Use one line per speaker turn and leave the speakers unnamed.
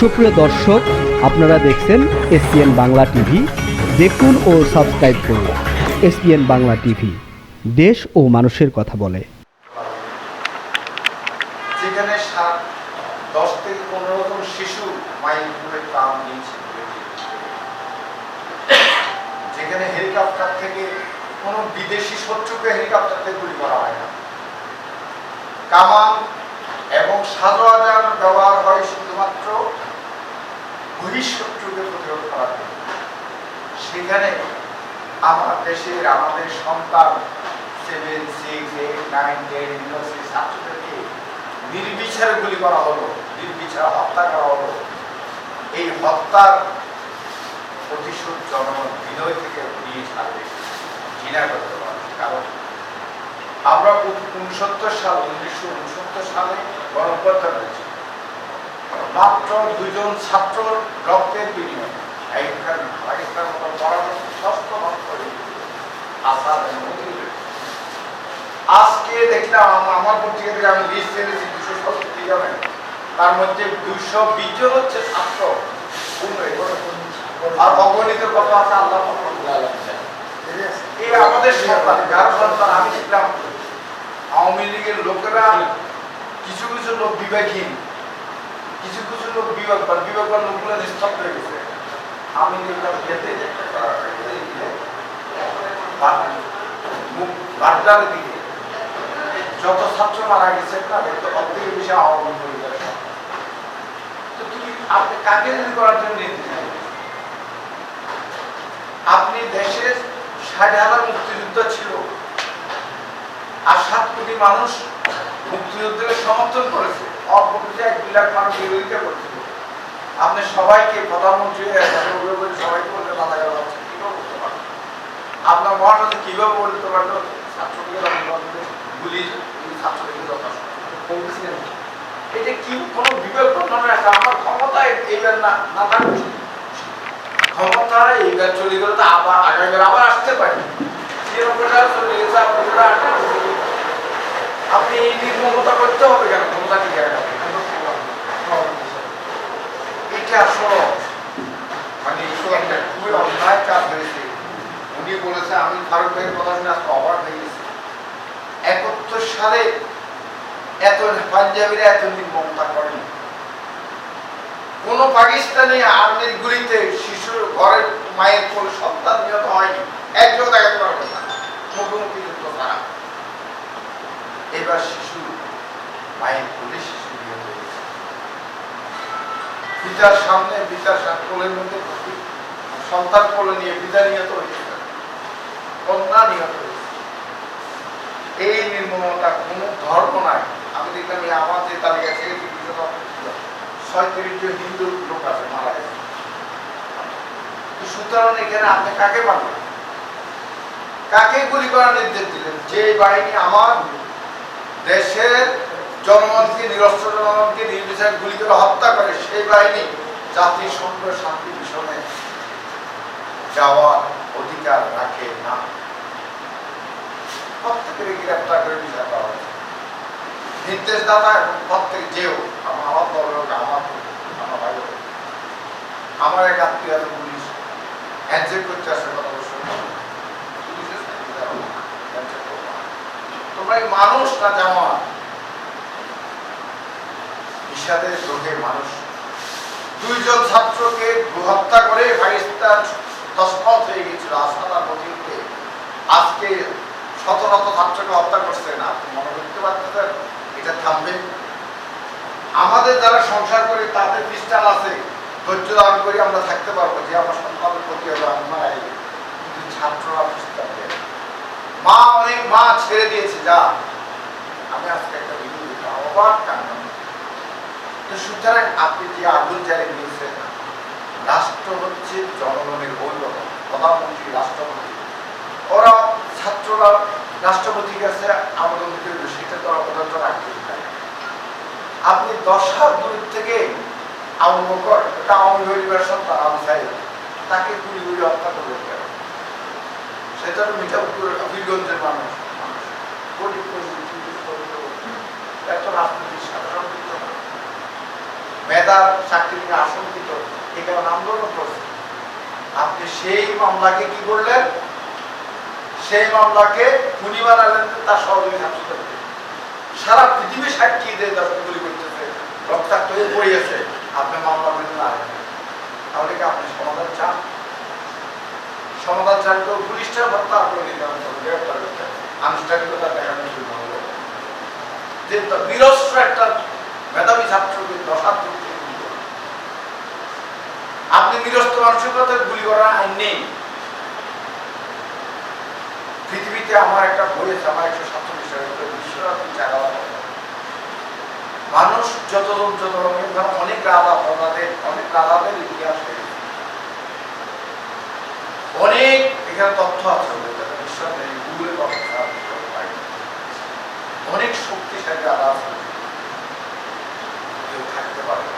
সুপ্রিয় দর্শক, আপনারা দেখছেন এসপিএন বাংলা টিভি। দেখুন ও সাবস্ক্রাইব করুন এসপিএন বাংলা টিভি। দেশ ও মানুষের কথা বলে।
যেখানে দশ থেকে পনেরো শিশু নিয়েছে যেখানে হেলিকপ্টার থেকে বিদেশি শত্রুকে গুলি করা হয় না। কামান এবং ব্যবহার হয় শুধুমাত্র বহিঃশত্রুকে প্রতিরোধ করার জন্য। সেখানে আমার দেশের আমাদের সন্তান seven six eight nine ten university ছাত্রদেরকে নির্বিচারে গুলি করা হলো, নির্বিচারে হত্যা করা হলো। এই হত্যার প্রতিশোধ জনগণ বিনয় থেকে নিয়ে ছাড়বে, ঘৃণা করতে পারবে। কারণ আমরা উনসত্তর সাল, উনিশশো উনসত্তর সালে গণঅভ্যর্থন হয়েছি মাত্র দুজন ছাত্র রক্তের বিনিময়ে আজকে দেখলাম আমার পত্রিকা আমি লিস্ট এনেছি দুশো সত্তর জনের তার মধ্যে দুইশো বিশ হচ্ছে ছাত্র। আর অগণিত কত আছে আল্লাহ এই আমাদের সন্তান যার সন্তান আমি দেখলাম, আওয়ামী লীগের লোকেরা কিছু কিছু লোক বিবেকহীন। কিছু কিছু লোক বিবেক বিবেকবান লোকগুলো নিস্তব্ধ হয়ে গেছে। আমি দেখলাম খেতে বাড্ডার দিকে যত ছাত্র মারা গেছে অর্ধেক বেশি সন্তান। তো তুমি আপনি কাকে ঋণ করার জন্য আপনি দেশের ষাট হাজার মুক্তিযুদ্ধ ছিল আর সাত কোটি মানুষ মুক্তিযুদ্ধকে সমর্থন করেছে। অল্প এক দুই লাখ মানুষ বিরোধিতা করছিল। আপনি সবাইকে প্রধানমন্ত্রী সবাইকে বলতে মাথা গেল কীভাবে বলতে পারবেন আপনার বলতে পারল? ছাত্রকে গুলি এটা কি, কোনো বিবেক নয় একটা, আমার ক্ষমতা এইবার না না থাকবে। ক্ষমতা এইবার চলে গেলে তো আবার আগামীবার আবার আসতে পারে। আপনারা আটকে চলে গেছে। আপনি এই করতে হবে কেন? ক্ষমতা রাখা এটা আসলে মানে খুবই অন্যায় কাজ হয়েছে। উনি বলেছে, আমি ফারুক ভাইয়ের কথা শুনে আজকে অবাক হয়ে গেছি। একাত্তর সালে এত পাঞ্জাবিরা এত নির্মমতা করেনি। কোন পাকিস্তানি আর্মির গুলিতে শিশুর ঘরের মায়ের কোন সন্তান নিহত হয়নি একজন দেখাতে পারবে না মুখোমুখি যুদ্ধ তারা এবার শিশু মায়ের কোলে শিশু নিহত হয়েছে পিতার সামনে সা- কোলের মধ্যে সন্তান কোলে নিয়ে পিতা নিহত হয়েছে। কন্যা নিহত এই নির্মমতা কোনো ধর্ম নাই। আমি দেখলাম এই আমার যে তালিকা থেকে ছয়ত্রিশ হিন্দু লোক আছে, মারা গেছে। সুতরাং এখানে আপনি কাকে পাবেন কাকে গুলি করার নির্দেশ দিলেন? যে বাহিনী আমার, দেশের জনগণকে নিরস্ত্র জনগণকে নির্বিচারে গুলি করে হত্যা করে সেই বাহিনী জাতিসংঘ শান্তি মিশনে যাওয়ার অধিকার রাখে না। প্রত্যেকের গ্রেপ্তার করে বিচার করা হয়েছে। নির্দেশদাতা এবং প্রত্যেক যেও আমার আমার দলের লোক, আমার আমার ভাই হোক। আমার এক আত্মীয় আছে পুলিশ। হ্যান্ডশেক করতে আসে কথা। তোমরা এই মানুষ না জামা বিষাদের চোখে মানুষ। দুইজন ছাত্রকে হত্যা করে পাকিস্তান তসমত হয়ে গেছিল আসাদার মতিনকে আজকে শত শত ছাত্রকে হত্যা করছে না। মনে করতে পারতেছেন? এটা থামবে। আমাদের যারা সংসার করে তাতে খ্রিস্টান আছে। ধৈর্য দান করি আমরা থাকতে পারব। যে আমার সন্তানের প্রতি হলো আমি মারা গেলে কিন্তু ছাত্ররা খ্রিস্টান মা অনেক মা ছেড়ে দিয়েছে, যা। আমি আজকে একটা ভিডিও দেখলাম। অবাক কান্না তো সুতরাং আপনি যে আগুন জ্বালিয়ে দিয়েছেন, রাষ্ট্র হচ্ছে জনগণের অভিভাবক প্রধানমন্ত্রী, রাষ্ট্রপতি। ওরা ছাত্ররা রাষ্ট্রপতির কাছে আবেদন দিতে সেটা তো পর্যন্ত রাখতে পারে আপনি দশ হাত দূর থেকে আবু বকর এটা আওয়ামী পরিবার সন্তান আবু সাহেব তাকে গুলি গুলি হত্যা করবে সেটা মিঠাপুর বীরগঞ্জের মানুষ। গরিব গরিব, গরিব, গরিব, গরিব। এত রাজনীতির সাধারণ কিছু না। মেধা মেধার চাকরি নিয়ে আশঙ্কিত এই কারণে আন্দোলন করছে আপনি সেই মামলাকে কি করলেন? সেই মামলাকে খুনি বানালেন তার সহযোগী ছাত্রদেরকে সারা পৃথিবী সাক্ষী দিয়ে তার গুলি করতেছে, রক্তাক্ত হয়ে পড়িয়েছে আপনি মামলা করেন না। তাহলে কি আপনি সমাধান চান? সমাধান চান তো পুলিশটা হত্যা দিতে হবে করতে আনুষ্ঠানিকতা দেখানো শুরু হলো যে তো নিরস্ত্র একটা মেধাবী ছাত্রকে দশার দিক থেকে গুলি করল। আপনি গুলি করার আইন নেই পৃথিবীতে আমার একটা বই আছে, আমার একশো সাতচল্লিশ চাগাওয়া মানুষ যত রকমের অনেক অনেক ইতিহাস। অনেক এখানে তথ্য আছে গুগলে। অনেক শক্তিশালী আছে কেউ থাকতে পারে